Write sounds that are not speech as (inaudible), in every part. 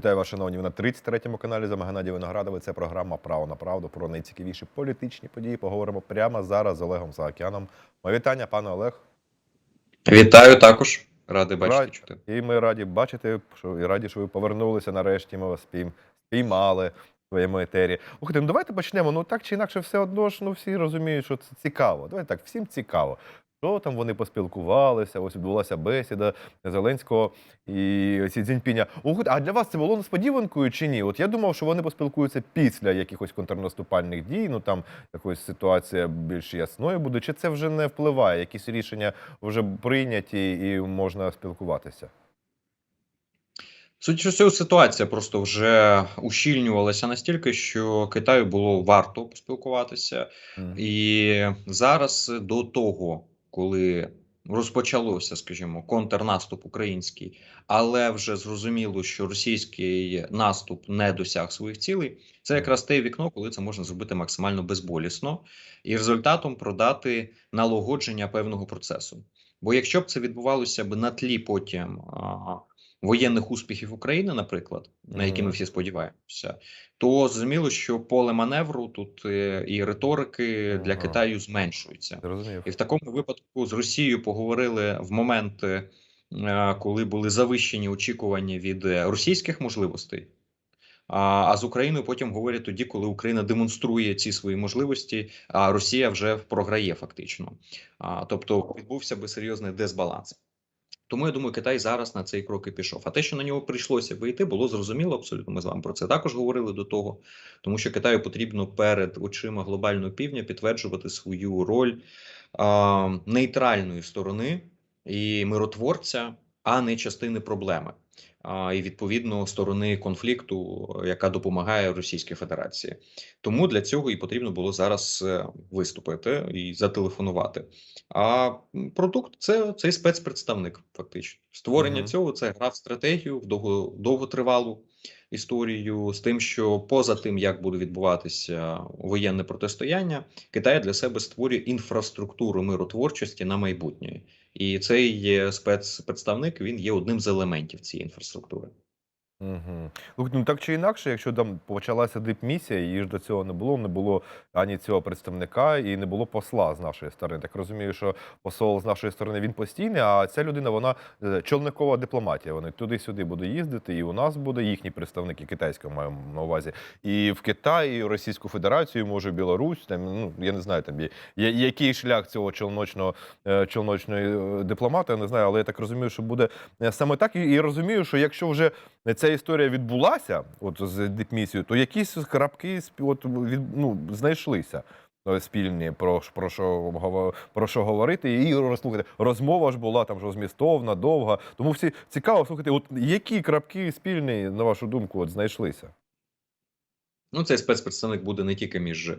Вітаю вас, шановні. Ви на 33-му каналі за Геннадій Виноградовий. Це програма Право на правду про найцікавіші політичні події. Поговоримо прямо зараз з Олегом Саакяном. Моє вітання, пане Олег. Вітаю також. Радий бачити чути. І ми раді бачити, що і раді, що ви повернулися нарешті. Ми вас спійм, спіймали в своєму етері. Слухайте, ну давайте почнемо. Ну так чи інакше, все одно ж ну всі розуміють, що це цікаво. Давайте так, всім цікаво. Що там вони поспілкувалися? Ось відбулася бесіда Зеленського і Сі Цзіньпіня. А для вас це було несподіванкою чи ні? От я думав, що вони поспілкуються після якихось контрнаступальних дій. Ну там якось ситуація більш ясною буде. Чи це вже не впливає? Якісь рішення вже прийняті і можна спілкуватися? Суть цього ситуація просто вже ущільнювалася настільки, що Китаю було варто поспілкуватися. Мгм. І зараз до того, коли розпочалося, скажімо, контрнаступ український, але вже зрозуміло, що російський наступ не досяг своїх цілей. Це якраз те вікно, коли це можна зробити максимально безболісно і результатом продати налагодження певного процесу. Бо якщо б це відбувалося б на тлі потім воєнних успіхів України, наприклад, на які ми всі сподіваємося, то зрозуміло, що поле маневру тут е, і риторики для. Китаю зменшується. Зрозумів. І в такому випадку з Росією поговорили в моменти, е, коли були завищені очікування від е, російських можливостей. А, а з Україною потім говорять тоді, коли Україна демонструє ці свої можливості, а Росія вже програє фактично. Тобто відбувся би серйозний дисбаланс. Тому я думаю, Китай зараз на цей крок і пішов. А те, що на нього прийшлося вийти, було зрозуміло абсолютно. Ми з вами про це також говорили до того, тому що Китаю потрібно перед очима глобального півдня підтверджувати свою роль а, нейтральної сторони і миротворця, а не частини проблеми. І відповідно сторони конфлікту, яка допомагає Російській Федерації. Тому для цього і потрібно було зараз е, виступити і зателефонувати. А продукт це цей спецпредставник, фактично. Створення Мгм. цього це гра в стратегію, в довго, довготривалу історію з тим, що поза тим, як буде відбуватися воєнне протистояння, Китай для себе створює інфраструктуру миротворчості на майбутнє. І цей е, спецпредставник він є одним з елементів цієї інфраструктури. Угу. Ну так чи інакше, якщо там почалася дипмісія, її ж до цього не було, не було ані цього представника і не було посла з нашої сторони. Так розумію, що посол з нашої сторони він постійний, а ця людина вона е, човникова дипломатія. Вони туди-сюди буде їздити, і у нас буде їхні представники китайського маю на увазі. І в Китаї, і в Російську Федерацію, може Білорусь, там ну я не знаю, там є, який шлях цього човночного е, човночної е, дипломата, я не знаю, але я так розумію, що буде саме так. І розумію, що якщо вже ця історія відбулася, от з дипмісією, то якісь крапки от, від, ну, знайшлися. е, Спільні про, про що про що говорити, і розслухати. розмова ж була там ж змістовна, довга. Тому всі цікаво слухати, от які крапки спільні, на вашу думку, от знайшлися? Ну, цей спецпредставник буде не тільки між е,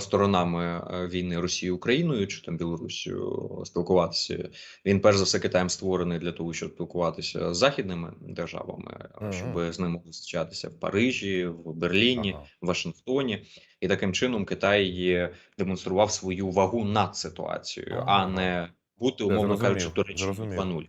сторонами е, війни Росії Україною чи там Білоруссю спілкуватися. Він перш за все Китаєм створений для того, щоб спілкуватися з західними державами, Мгм. щоб з ними зустрічатися в Парижі, в Берліні, Ага. в Вашингтоні. І таким чином Китай демонстрував свою вагу над ситуацією, а не бути, умовно кажучи, Туреччині зрозумів. 2.0.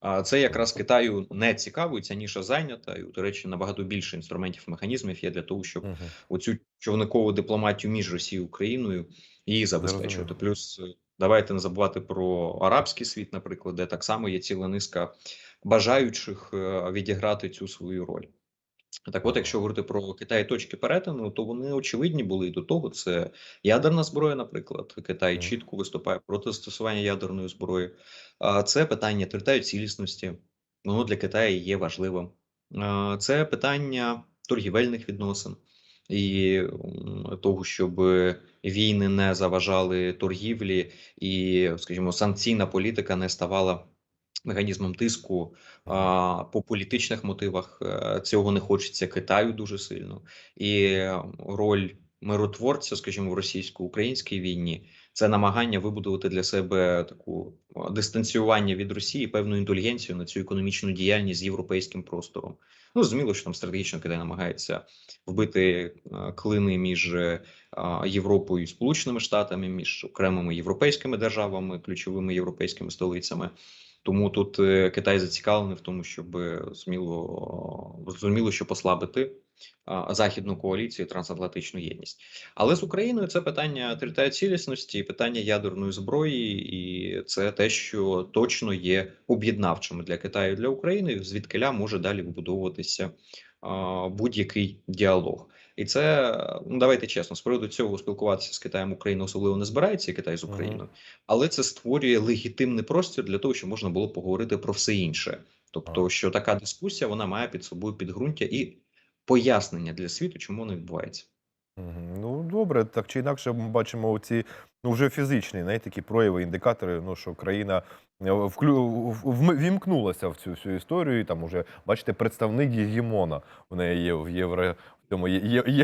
А це якраз Китаю не цікаво, і ця ніша зайнята, і до речі, набагато більше інструментів механізмів є для того, щоб Мгм. оцю човникову дипломатію між Росією і Україною її забезпечувати. Плюс е, давайте не забувати про арабський світ, наприклад, де так само є ціла низка бажаючих е, відіграти цю свою роль. Так, от, якщо говорити про Китай точки перетину, то вони очевидні були і до того. Це ядерна зброя, наприклад. Китай чітко виступає проти застосування ядерної зброї. А це питання територіальної цілісності. Воно для Китаю є важливим. Це питання торгівельних відносин і того, щоб війни не заважали торгівлі, і, скажімо, санкційна політика не ставала механізмом тиску а, по політичних мотивах. Е, Цього не хочеться Китаю дуже сильно. І роль миротворця, скажімо, в російсько-українській війні, це намагання вибудувати для себе таку дистанціювання від Росії, певну інтелігенцію на цю економічну діяльність з європейським простором. Ну, зрозуміло, що там стратегічно Китай намагається вбити клини між е, Європою і Сполученими Штатами, між окремими європейськими державами, ключовими європейськими столицями. Тому тут е, Китай зацікавлений в тому, щоб сміло зрозуміло, що послабити західну коаліцію, трансатлантичну єдність. Але з Україною це питання територіальної цілісності, питання ядерної зброї, і це те, що точно є об'єднавчим для Китаю і для України, звідкиля може далі вибудовуватися будь-який діалог. І це ну давайте чесно, з приводу цього спілкуватися з Китаєм Україна особливо не збирається, і Китай з. Україною, але це створює легітимний простір для того, щоб можна було поговорити про все інше. Тобто, що така дискусія вона має під собою підґрунтя і пояснення для світу, чому вона відбувається. Ну, добре, так чи інакше ми бачимо ці ну, вже фізичні знаєте, такі прояви, індикатори, ну, що країна е, вклю... в- в- цю всю історію. І там уже, бачите, представник гегемона в неї є в євро. Цьому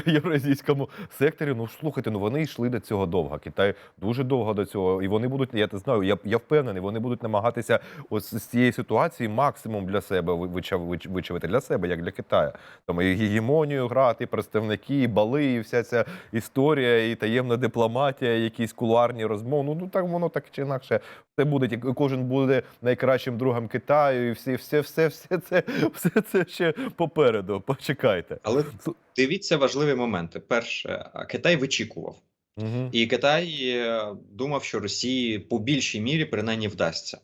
євразійському секторі. Ну слухайте, ну вони йшли до цього довго. Китай дуже довго до цього, і вони будуть, я не знаю, я, я впевнений, вони будуть намагатися ось з цієї ситуації максимум для себе ви- вичав- вичавити для себе, як для Китаю. Там і гегемонію грати, представники, і бали, і вся ця історія, і таємна дипломатія, якісь кулуарні розмови. Ну, ну так воно так чи інакше. Все буде, і кожен буде найкращим другом Китаю, і всі, все, все, все це, все це ще попереду. Почекайте. Але дивіться важливі моменти. Перше, Китай вичікував, Угу. і Китай е, думав, що Росії по більшій мірі принаймні вдасться,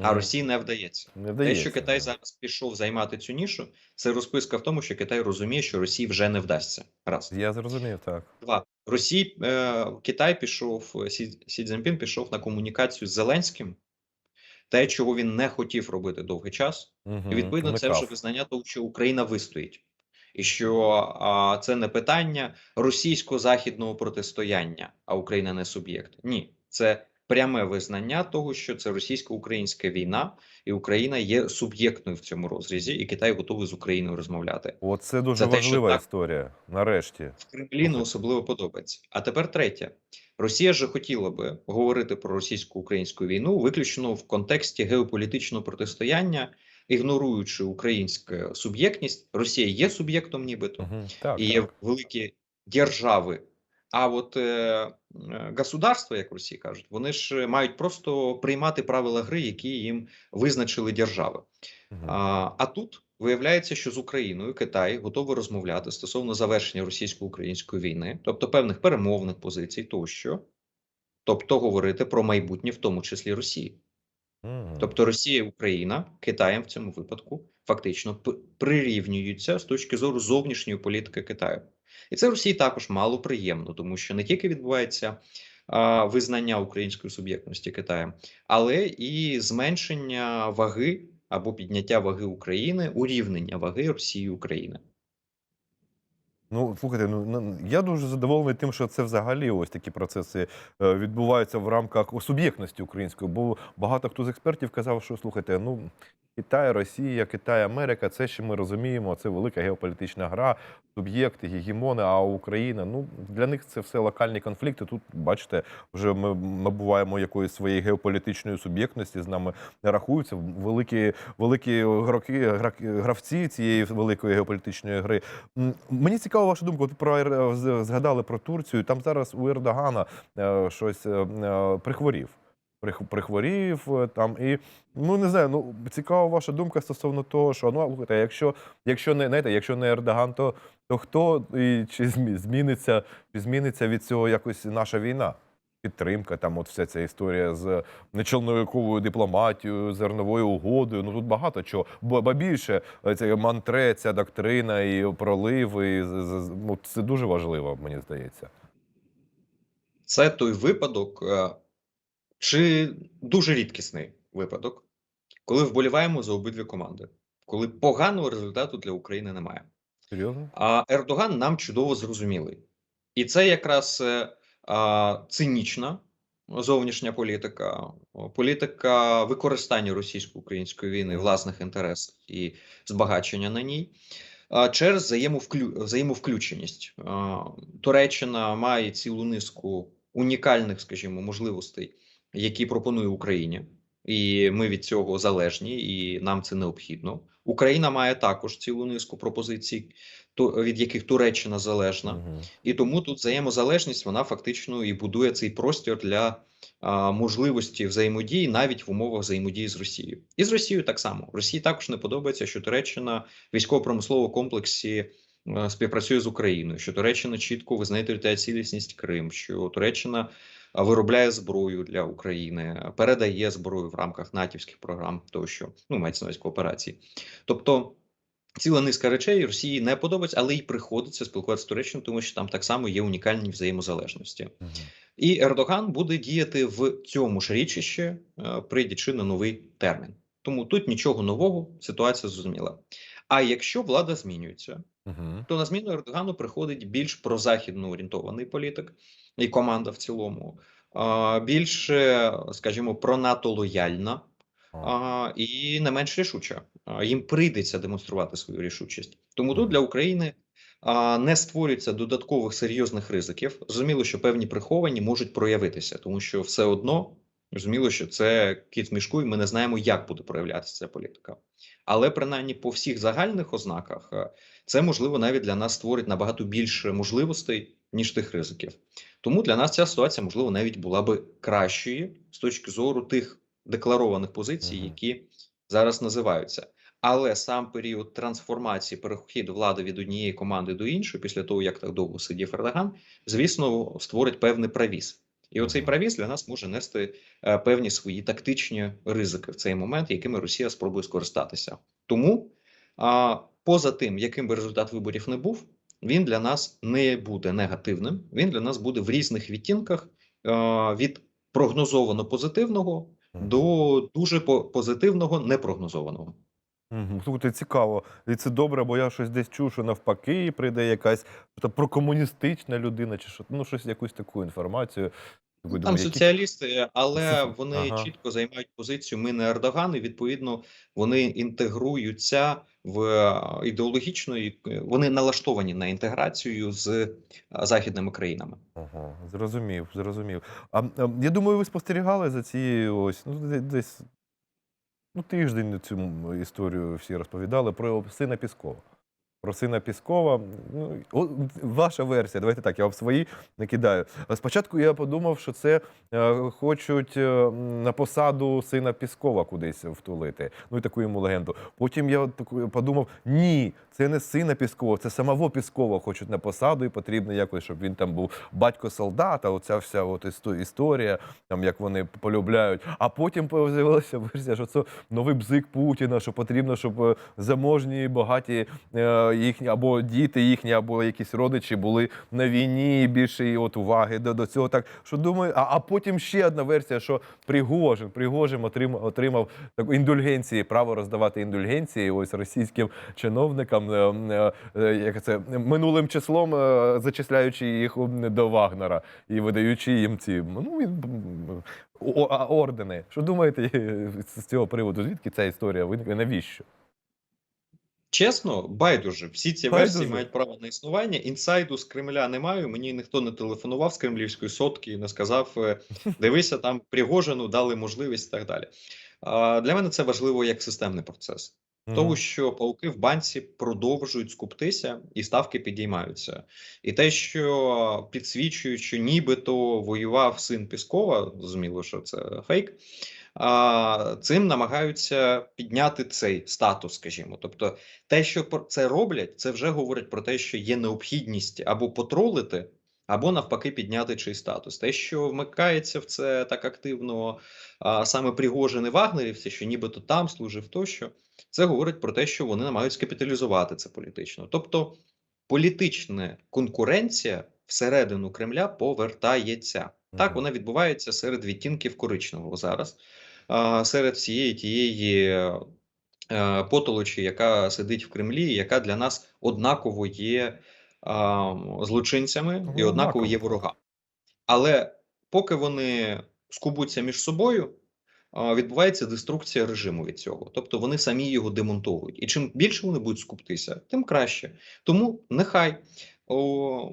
а Росії не вдається. не Те, вдається. що Китай зараз пішов займати цю нішу, це розписка в тому, що Китай розуміє, що Росії вже не вдасться. Раз. Я зрозумів, так. Два. Росії, е, Китай пішов, е, Сі, Сі Цзіньпін пішов на комунікацію з Зеленським, те, чого він не хотів робити довгий час. Угу. І відповідно це вже визнання того, що Україна вистоїть, і що а, це не питання російсько-західного протистояння, а Україна не суб'єкт. Ні, це пряме визнання того, що це російсько-українська війна, і Україна є суб'єктною в цьому розрізі, і Китай готовий з Україною розмовляти. Оце дуже Це те, що важлива так. історія. Нарешті. В Кремлі не особливо подобається. А тепер третє. Росія ж хотіла би говорити про російсько-українську війну виключно в контексті геополітичного протистояння, ігноруючи українську суб'єктність. Росія є суб'єктом, нібито, Угу. Так, і є так. великі держави. А от е, е, государства, як в Росії кажуть, вони ж мають просто приймати правила гри, які їм визначили держави. Мгм. А, а тут виявляється, що з Україною Китай готовий розмовляти стосовно завершення російсько-української війни, тобто певних перемовних позицій, тощо, тобто говорити про майбутнє, в тому числі Росії. Тобто Росія Україна Китаєм в цьому випадку фактично прирівнюються з точки зору зовнішньої політики Китаю. І це Росії також мало приємно, тому що не тільки відбувається а, визнання української суб'єктності Китаєм, але і зменшення ваги або підняття ваги України, урівнення ваги Росії України. Ну, слухайте, ну ну, я дуже задоволений тим, що це взагалі ось такі процеси е, відбуваються в рамках суб'єктності української. Бо багато хто з експертів казав, що слухайте, ну Китай, Росія, Китай, Америка, це ще ми розуміємо. Це велика геополітична гра, суб'єкти, гегемони. А Україна, ну для них це все локальні конфлікти. Тут бачите, вже ми набуваємо якоїсь своєї геополітичної суб'єктності. З нами не рахуються великі, великі гроки, гравці цієї великої геополітичної гри. Мені цікава ваша думка. От про згадали про Турцію. Там зараз у Ердогана е, щось е, е, прихворів. Прих- Прихворів е, там і ну не знаю. Ну цікава ваша думка стосовно того, що ну слухайте, якщо, якщо не знаєте, якщо не Ердоган, то, то хто і чи зміниться, чи зміниться від цього якось наша війна? Підтримка, там от вся ця історія з нечолновиковою дипломатією, зерновою угодою. Ну тут багато чого. Бо більше е, це мантре, ця доктрина і проливи. І, ну, це дуже важливо, мені здається. Це той випадок, е, чи дуже рідкісний випадок, коли вболіваємо за обидві команди, коли поганого результату для України немає. Серйозно? А Ердоган нам чудово зрозумілий. І це якраз е, а, цинічна зовнішня політика, політика використання російсько-української війни, власних інтересів і збагачення на ній. Через взаємовклю... взаємовключеність. Туреччина має цілу низку унікальних, скажімо, можливостей, які пропонує Україні. і ми від цього залежні, і нам це необхідно. Україна має також цілу низку пропозицій, від яких Туреччина залежна. Мгм. І тому тут взаємозалежність вона фактично і будує цей простір для а, можливості взаємодії навіть в умовах взаємодії з Росією. І з Росією так само. Росії також не подобається, що Туреччина військово-промисловому комплексі співпрацює з Україною, що Туреччина чітко визнає територіальну цілісність Крим, що Туреччина виробляє зброю для України, передає зброю в рамках натівських програм, тощо ну мається на увазі кооперації. Тобто. Ціла низка речей Росії не подобається, але й приходиться спілкуватися з Туреччиною, тому що там так само є унікальні взаємозалежності. Мгм. І Ердоган буде діяти в цьому ж річищі, прийдячи на новий термін. Тому тут нічого нового, ситуація зрозуміла. А якщо влада змінюється, Мгм. то на зміну Ердогану приходить більш прозахідно орієнтований політик і команда в цілому, а, більш, е, скажімо, про НАТО лояльна і не менш рішуча. Їм прийдеться демонструвати свою рішучість. Тому тут для України не створюється додаткових серйозних ризиків. Зрозуміло, що певні приховані можуть проявитися, тому що все одно зрозуміло, що це кіт в мішку, і ми не знаємо, як буде проявлятися ця політика. Але принаймні по всіх загальних ознаках це можливо навіть для нас створить набагато більше можливостей, ніж тих ризиків. Тому для нас ця ситуація, можливо, навіть була би кращою з точки зору тих декларованих позицій, які зараз називаються. Але сам період трансформації, перехід влади від однієї команди до іншої, після того як так довго сидів Ердоган, звісно, створить певний правіс. І оцей правіс для нас може нести е, певні свої тактичні ризики в цей момент, якими Росія спробує скористатися. Тому, поза тим, яким би результат виборів не був, він для нас не буде негативним. Він для нас буде в різних відтінках е, від прогнозовано позитивного до дуже позитивного непрогнозованого. Мгм. Слухайте, цікаво. І це добре, бо я щось десь чув, що навпаки прийде якась прокомуністична людина, чи що, ну щось якусь таку інформацію. Ви Там які- соціалісти, але вони ага. чітко займають позицію. Ми не Ердоган, і відповідно вони інтегруються в е, ідеологічно, і, е, вони налаштовані на інтеграцію з е, західними країнами. Ага, зрозумів, зрозумів. А, а я думаю, ви спостерігали за цією ось ну, десь ну, тиждень цю історію всі розповідали про сина Піскова. Про сина Піскова. Ну, о, ваша версія, давайте так, я вам свої накидаю. Спочатку я подумав, що це е, хочуть е, на посаду сина Піскова кудись втулити. Ну і таку йому легенду. Потім я таку подумав: ні, це не сина Піскова, це самого Піскова хочуть на посаду, і потрібно якось, щоб він там був батько солдата. Оця вся от історія, там як вони полюбляють. А потім з'явилася версія, що це новий бзик Путіна, що потрібно, щоб е, заможні, багаті е, їхні або діти їхні, або якісь родичі були на війні, більше і от уваги до, до цього. Так що думаю, а, а потім ще одна версія, що Пригожин, Пригожин отримав, отримав таку індульгенції, право роздавати індульгенції ось російським чиновникам, е, е, е, як це минулим числом зачисляючи їх до Вагнера і видаючи їм ці ну, ордени. Що думаєте з цього приводу? Звідки ця історія виникла? Навіщо? Чесно, байдуже. Всі ці Байдуже? версії мають право на існування. Інсайду з Кремля не маю. Мені ніхто не телефонував з кремлівської сотки і не сказав: (laughs) дивися, там Пригожину дали можливість і так далі. Для мене це важливо як системний процес. Тому що пауки в банці продовжують скуптися і ставки підіймаються. І те, що підсвічують, що нібито воював син Піскова, зрозуміло, що це фейк. А, цим намагаються підняти цей статус, скажімо. Тобто, те, що це роблять, це вже говорить про те, що є необхідність або потролити, або навпаки підняти чий статус. Те, що вмикається в це так активно а, саме Пригожин і вагнерівці, що нібито там служив тощо, це говорить про те, що вони намагаються капіталізувати це політично. Тобто політична конкуренція всередину Кремля повертається. Так, вона відбувається серед відтінків коричневого зараз, серед всієї тієї е, потолочі, яка сидить в Кремлі, яка для нас однаково є злочинцями і однаково є ворогами. Але поки вони скубуться між собою, відбувається деструкція режиму від цього. Тобто вони самі його демонтовують. І чим більше вони будуть скуптися, тим краще. Тому нехай О,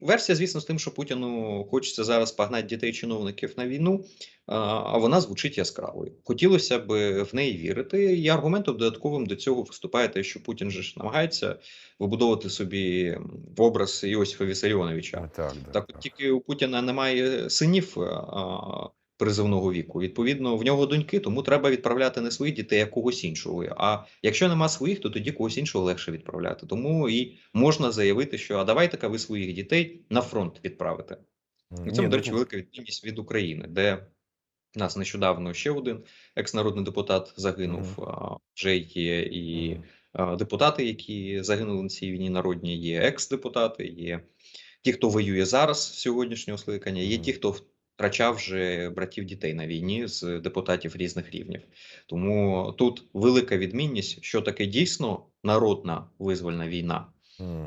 версія, звісно, з тим, що Путіну хочеться зараз погнати дітей-чиновників на війну, а, вона звучить яскравою. Хотілося б в неї вірити. І аргументом додатковим до цього виступає те, що Путін же ж намагається вибудовувати собі образ Іосифа Вісаріоновича. Так, так, Так, от тільки у Путіна немає синів а, призовного віку. Відповідно, в нього доньки, тому треба відправляти не своїх дітей, а когось іншого. А якщо нема своїх, то тоді когось іншого легше відправляти. Тому і можна заявити, що а давайте-ка ви своїх дітей на фронт відправите. І Ні, ну, до речі, велика відмінність від України, де у нас нещодавно ще один екс-народний депутат загинув. а, Вже є і депутати, які загинули на цій війні народній, є екс-депутати, є ті, хто воює зараз сьогоднішнього скликання, є ті, хто втрачав вже братів дітей на війні з депутатів різних рівнів. Тому тут велика відмінність, що таке дійсно народна визвольна війна,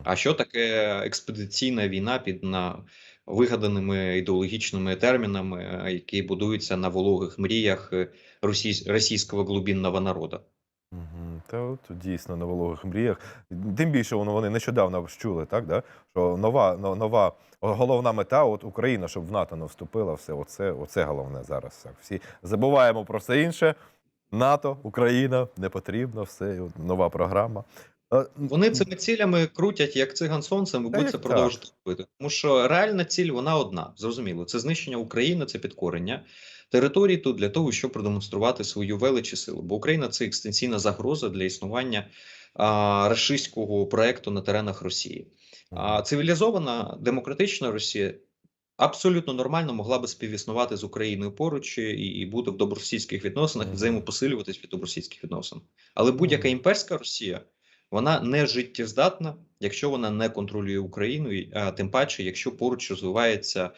а що таке експедиційна війна під на вигаданими ідеологічними термінами, які будуються на вологих мріях е, російсь- російського глубинного народу. Та от дійсно на вологих мріях. Тим більше воно вони нещодавно чули, так? Да? Що нова, нова головна мета от Україна, щоб в НАТО не вступила, все, оце, оце головне зараз. Так. Всі забуваємо про все інше. НАТО, Україна не потрібно, все, нова програма. Е, Вони цими цілями крутять як циган сонцем, і будуть це так? продовжувати робити. Тому що реальна ціль вона одна. Зрозуміло, це знищення України, це підкорення територій тут для того, щоб продемонструвати свою велич і силу. Бо Україна це екстенційна загроза для існування а, рашистського проекту на теренах Росії. А цивілізована демократична Росія абсолютно нормально могла би співіснувати з Україною поруч і, і бути в добросусідських відносинах, взаємопосилюватись від добросусідських відносин. Але будь-яка імперська Росія вона не життєздатна, якщо вона не контролює Україну, і, а тим паче, якщо поруч розвивається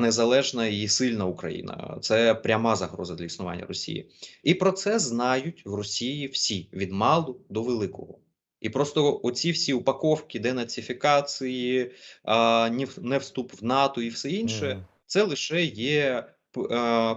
незалежна і сильна Україна. Це пряма загроза для існування Росії. І про це знають в Росії всі від малу до великого. І просто оці всі упаковки, денацифікації, не вступ в НАТО і все інше, це лише є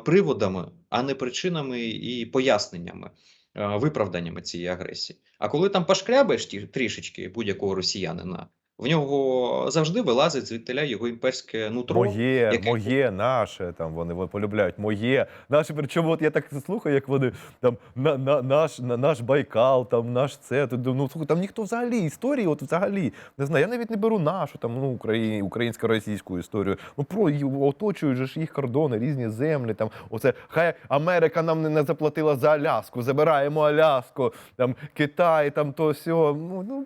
приводами, а не причинами і поясненнями, виправданнями цієї агресії. А коли там пошкрябаєш ті- трішечки будь-якого росіянина, в нього завжди вилазить звідтиля його імперське нутро. Моє, яке- моє, наше, там вони, полюбляють моє. Наше, причому от я так слухаю, як вони там на, на, наш, на, наш Байкал, там наш це. Тут, ну, слухай, там ніхто взагалі історії, от взагалі не знаю. Я навіть не беру нашу там ну, Україні, українсько-російську історію. Ну про оточують же ж їх кордони, різні землі. Там оце хай Америка нам не, не заплатила за Аляску, забираємо Аляску, там Китай, там то сьо. Ну, ну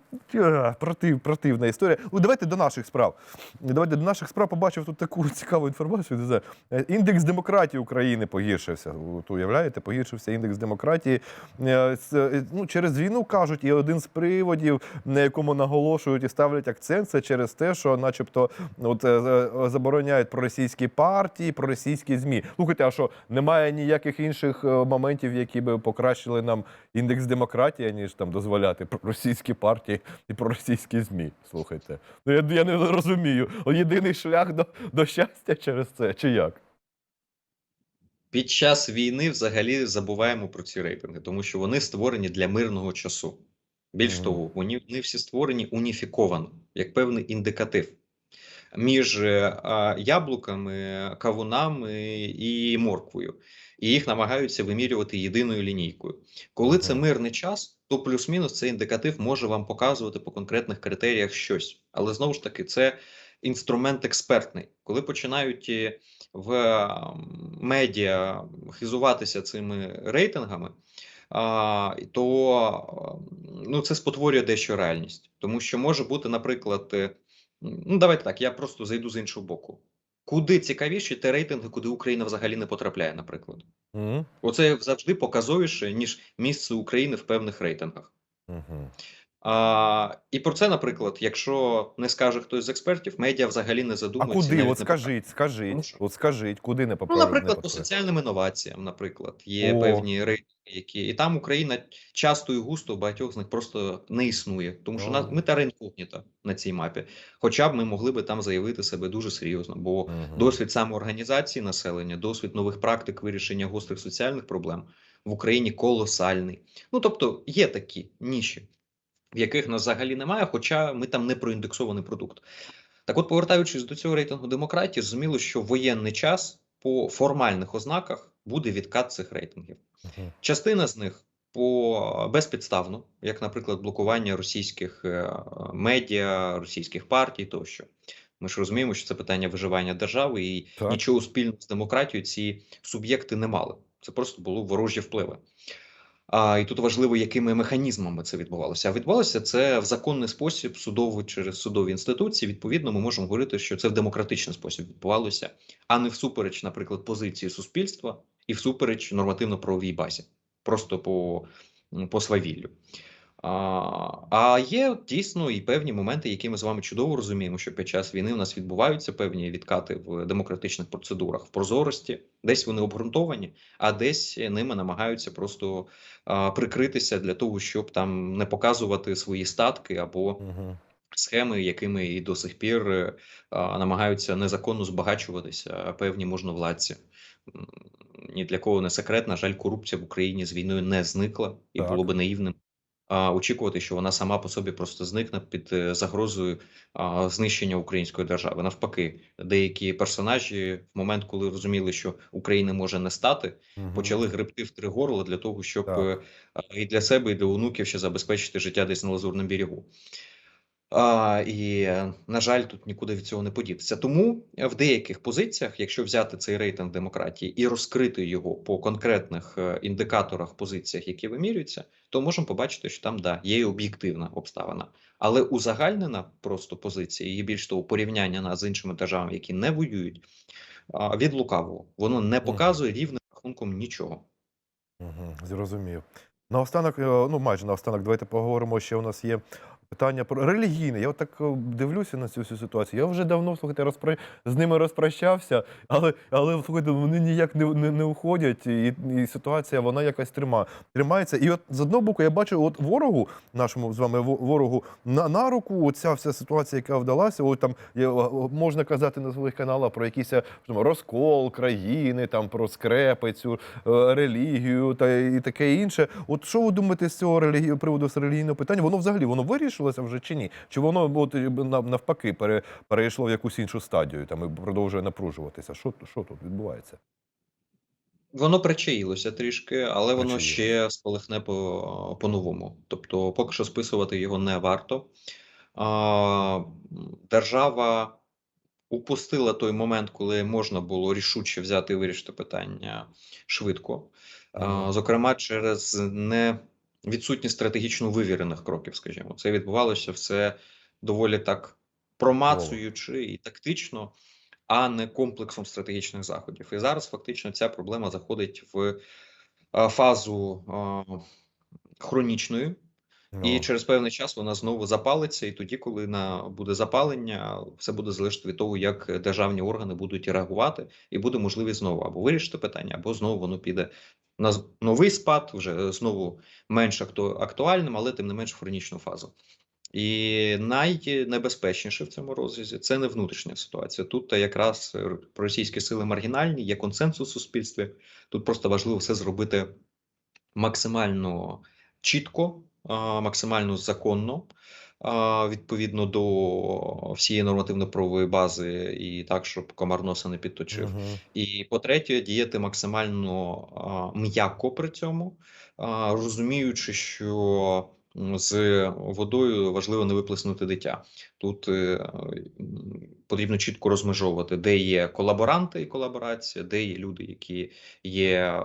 против, противна історія. Ну, давайте до наших справ. Давайте до наших справ побачив тут таку (laughs) цікаву інформацію. Не знаю. Е, Індекс демократії України погіршився. От уявляєте, погіршився індекс демократії. Е, е, Ну, через війну кажуть, і один з приводів, на якому наголошують і ставлять акцент, це через те, що, начебто, от забороняють проросійські партії, проросійські змі. Слухайте, а що немає ніяких інших моментів, які би покращили нам індекс демократії, ніж там дозволяти проросійські партії і проросійські змі. Слухайте, ну я, я не розумію. Єдиний шлях до, до щастя через це, чи як? Під час війни взагалі забуваємо про ці рейтинги, тому що вони створені для мирного часу. Більш Мгм. того, вони, вони всі створені уніфіковано, як певний індикатив між е, а, яблуками, кавунами і морквою. І їх намагаються вимірювати єдиною лінійкою. Коли це мирний час, то плюс-мінус цей індикатив може вам показувати по конкретних критеріях щось. Але знову ж таки, це інструмент експертний. Коли починають е, в медіа хизуватися цими рейтингами, то ну, це спотворює дещо реальність. Тому що може бути, наприклад, е, ну давайте так, я просто зайду з іншого боку. Куди цікавіші те рейтинги, куди Україна взагалі не потрапляє, наприклад. Мгм. Оце завжди показовіше, ніж місце України в певних рейтингах. Мгм. А, і про це, наприклад, якщо не скаже хтось з експертів, медіа взагалі не А куди? От скажіть, скажіть, що- от скажіть, куди не Ну, наприклад, по соціальним інноваціям, наприклад, є О. певні рейтинги, які і там Україна часто і густо багатьох з них просто не існує, тому що О. на ми тера інкогніта на цій мапі. Хоча б ми могли би там заявити себе дуже серйозно, бо Мгм. досвід самоорганізації населення, досвід нових практик вирішення гострих соціальних проблем в Україні колосальний. Ну тобто є такі ніші. В яких нас взагалі немає, хоча ми там не проіндексований продукт. Так от, повертаючись до цього рейтингу демократії, зрозуміло, що воєнний час по формальних ознаках буде відкат цих рейтингів. Частина з них по безпідставно, як, наприклад, блокування російських е, медіа, російських партій тощо. Ми ж розуміємо, що це питання виживання держави, і Так. нічого спільного з демократією ці суб'єкти не мали. Це просто були ворожі впливи. А, і тут важливо, якими механізмами це відбувалося. А відбувалося це в законний спосіб, судовий через судові інституції. Відповідно, ми можемо говорити, що це в демократичний спосіб відбувалося, а не всупереч, наприклад, позиції суспільства і всупереч нормативно-правовій базі, просто по, по свавіллю. А, а є дійсно і певні моменти, які ми з вами чудово розуміємо, що під час війни у нас відбуваються певні відкати в демократичних процедурах, в прозорості, десь вони обґрунтовані, а десь ними намагаються просто а, прикритися для того, щоб там не показувати свої статки або схеми, якими і до сих пір е, а, намагаються незаконно збагачуватися певні можновладці. Ні для кого не секрет, на жаль, корупція в Україні з війною не зникла, і Так. було би наївним очікувати, що вона сама по собі просто зникне під е, загрозою а, знищення української держави. Навпаки, деякі персонажі в момент, коли розуміли, що України може не стати, угу. почали гребти в три горла для того, щоб Так. е, і для себе, і для онуків ще забезпечити життя десь на лазурному берегу. А, і, е, на жаль, тут нікуди від цього не подітися. Тому е, в деяких позиціях, якщо взяти цей рейтинг демократії і розкрити його по конкретних е, індикаторах, позиціях, які вимірюються, то можемо побачити, що там да, є і об'єктивна обставина. Але узагальнена просто позиція, і більш того, порівняння нас з іншими державами, які не воюють, від лукавого. Воно не показує рівним рахунком нічого. Мгм, Зрозумів. Наостанок, ну майже наостанок, давайте поговоримо. Ще у нас є питання про релігійне. Я от так е, дивлюся на цю всю ситуацію. Я вже давно слухайте, розпра... з ними розпрощався, але, але слухайте, вони ніяк не, не, не уходять, і, і ситуація вона якась трима, тримається. І от з одного боку, я бачу, от ворогу, нашому з вами ворогу, на, на руку оця вся ситуація, яка вдалася. От там можна казати на своїх каналах про якийсь е, там, розкол країни, там про скрепицю, е, релігію та і таке інше. От що ви думаєте з цього релігії приводу з релігійного питання? Воно взагалі воно вирішилося вже чи ні? Чи воно от е, навпаки пере, перейшло в якусь іншу стадію там і продовжує напружуватися? Що, що тут відбувається? Воно причаїлося трішки, але воно ще спалахне по, по-новому. Тобто, поки що списувати його не варто. А, держава упустила той момент, коли можна було рішуче взяти і вирішити питання швидко. А, зокрема, через не відсутність стратегічно вивірених кроків, скажімо. Це відбувалося все доволі так промацуючи і тактично а не комплексом стратегічних заходів. І зараз фактично ця проблема заходить в фазу хронічної, і через певний час вона знову запалиться. І тоді, коли на буде запалення, все буде залежати від того, як державні органи будуть реагувати, і буде можливість знову або вирішити питання, або знову воно піде на новий спад, вже знову менш акту- актуальним, але тим не менш хронічну фазу. І найнебезпечніше в цьому розрізі це не внутрішня ситуація. Тут якраз російські сили маргінальні, є консенсус в суспільстві. Тут просто важливо все зробити максимально чітко, максимально законно, відповідно до всієї нормативно-правової бази, і так, щоб комар носа не підточив. мгм. І по-третє, діяти максимально м'яко при цьому, а, розуміючи, що з водою важливо не виплеснути дитя. Тут е, потрібно чітко розмежовувати, де є колаборанти і колаборація, де є люди, які є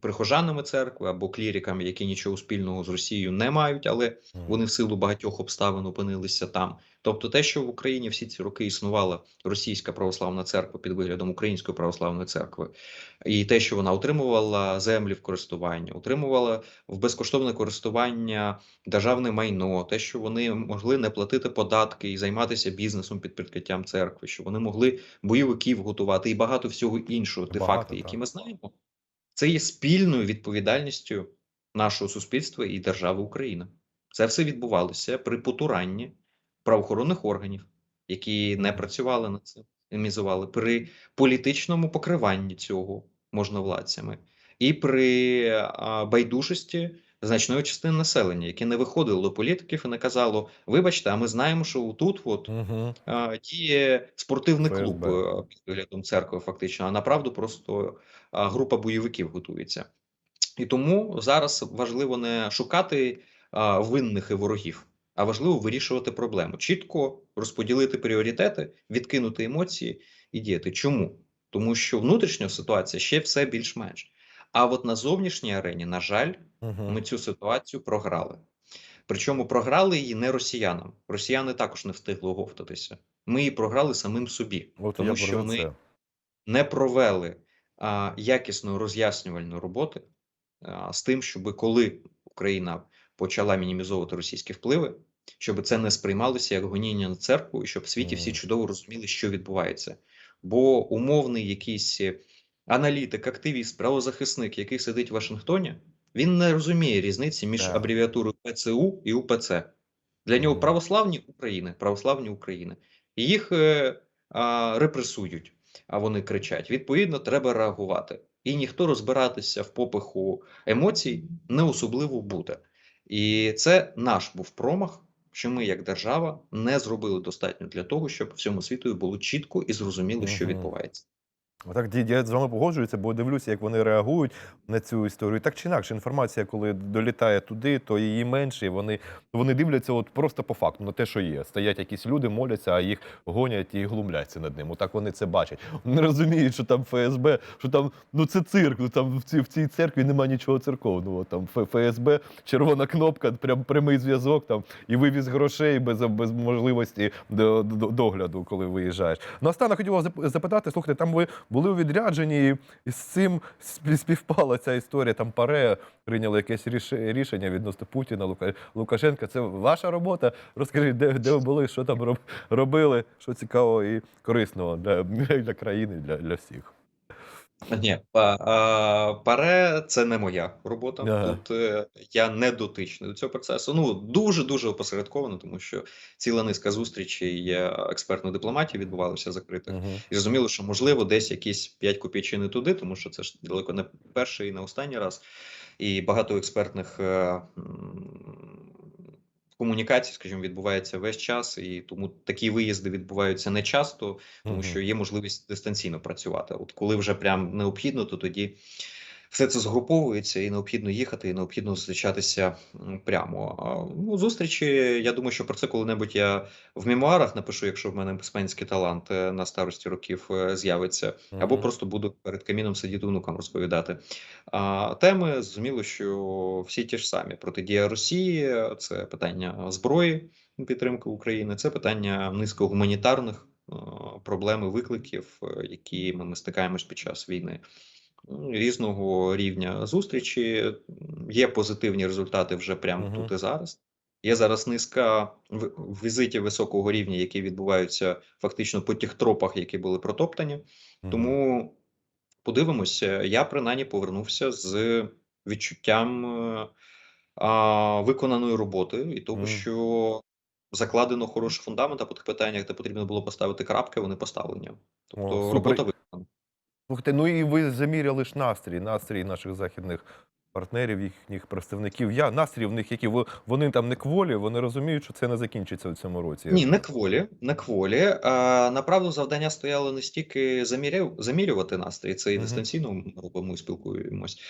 прихожанами церкви або кліриками, які нічого спільного з Росією не мають, але вони в силу багатьох обставин опинилися там. Тобто, те, що в Україні всі ці роки існувала російська православна церква під виглядом Української православної церкви, і те, що вона отримувала землі в користування, отримувала в безкоштовне користування державне майно, те, що вони могли не платити податки і займатися бізнесом під прикриттям церкви, що вони могли бойовиків готувати і багато всього іншого, де факти, які ми знаємо, це є спільною відповідальністю нашого суспільства і держави Україна. Це все відбувалося при потуранні правоохоронних органів, які не працювали над цим, мінімізували, при політичному покриванні цього можновладцями, і при байдужості значної частини населення, яке не виходило до політиків і не казало: вибачте, а ми знаємо, що тут от Угу. а, діє спортивний клуб ФСБ. е, під виглядом церкви, фактично, а направду просто а, група бойовиків готується. І тому зараз важливо не шукати а, винних і ворогів, а важливо вирішувати проблему, чітко розподілити пріоритети, відкинути емоції і діяти. Чому? Тому що внутрішня ситуація ще все більш-менш. А от на зовнішній арені, на жаль, Угу. ми цю ситуацію програли. Причому програли її не росіянам. Росіяни також не встигли оговтатися. Ми її програли самим собі, От тому що ми це. не провели а, якісної роз'яснювальної роботи а, з тим, щоб коли Україна почала мінімізовувати російські впливи, щоб це не сприймалося як гоніння на церкву, і щоб в світі всі чудово розуміли, що відбувається. Бо умовний якийсь аналітик, активіст, правозахисник, який сидить в Вашингтоні, він не розуміє різниці між Так. абревіатурою ПЦУ і УПЦ. Для нього православні України, православні України. І їх е, а, репресують, а вони кричать. Відповідно, треба реагувати. І ніхто розбиратися в попиху емоцій не особливо буде. І це наш був промах, що ми, як держава, не зробили достатньо для того, щоб всьому світу було чітко і зрозуміло, що відбувається. Так, я з вами погоджуюся, бо дивлюся, як вони реагують на цю історію. Так чи інакше, інформація, коли долітає туди, то її менше. Вони, вони дивляться от просто по факту на те, що є. Стоять якісь люди, моляться, а їх гонять і глумляться над ним. Отак вони це бачать. Вони розуміють, що там ФСБ, що там ну це цирк. Ну там в цій, в цій церкві немає нічого церковного. Там ФСБ, червона кнопка, прям прямий зв'язок там і вивіз грошей без, без можливості до, до- догляду, коли виїжджаєш. Наостанок хотів вас запитати, слухайте, там ви були у відрядженні, і з цим спів- співпала ця історія. Там паре прийняли якесь ріш- рішення відносно Путіна, Лука, Лукашенка. Це ваша робота? Розкажіть, де, де ви були, що там роб- робили, що цікавого і корисного для, для країни, для, для всіх. Ні, паре це не моя робота. Ага. Тут е, я не дотичний до цього процесу. Ну дуже дуже опосередковано, тому що ціла низка зустрічей е, експертної дипломатії відбувалося закритих. Угу. І зрозуміло, що можливо десь якісь 5 копійчин туди, тому що це ж далеко не перший і не останній раз. І багато експертних м, комунікацій, скажімо, відбувається весь час, і тому такі виїзди відбуваються не часто, тому що є можливість дистанційно працювати. От коли вже прям необхідно, то тоді все це згруповується, і необхідно їхати, і необхідно зустрічатися прямо. Ну, зустрічі, я думаю, що про це коли-небудь я в мемуарах напишу, якщо в мене письменський талант е, на старості років е, з'явиться, або просто буду перед каміном сидіти внукам розповідати. А теми зрозуміло, що всі ті ж самі: протидія Росії, це питання зброї, підтримки України, це питання низки гуманітарних проблем і викликів, е, які ми стикаємось під час війни. Різного рівня зустрічі є позитивні результати вже прямо Мгм. тут і зараз. Є зараз низка візитів високого рівня, які відбуваються фактично по тих тропах, які були протоптані. Тому подивимося, я принаймні повернувся з відчуттям е, а, виконаної роботи і Мгм. що закладено хороший фундамент, а по тих питаннях, де потрібно було поставити крапки, вони поставлені. Тобто супер. робота. Слухайте, ну і ви заміряли ж настрій, настрій наших західних партнерів, їхніх представників. Я настрій в них, які вони там не кволі, вони розуміють, що це не закінчиться в цьому році. Ні, не кволі, не кволі. А, направду завдання стояло не стільки заміряв, замірювати настрій, це і дистанційно ми робимо спілкуємось,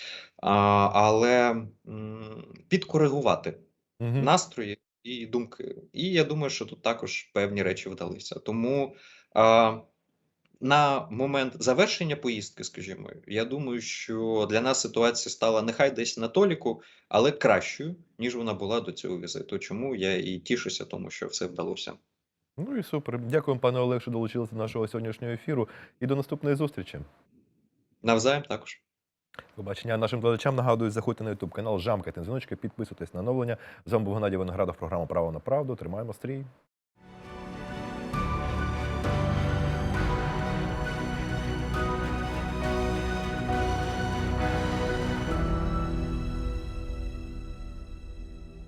а, але м, підкоригувати Мгм. настрої і думки. І я думаю, що тут також певні речі вдалися. Тому а, на момент завершення поїздки, скажімо, я думаю, що для нас ситуація стала нехай десь на толіку, але кращою, ніж вона була до цього візиту. Чому я і тішуся, тому що все вдалося. Ну і супер. Дякуємо, пане Олег, що долучилися до нашого сьогоднішнього ефіру. І до наступної зустрічі. Навзаєм також. Побачення нашим глядачам нагадую, заходьте на YouTube канал, жамкайте дзвіночки, підписуйтесь на оновлення. З вами був Геннадій Виноградов, програма Право на правду. Тримаємо стрій.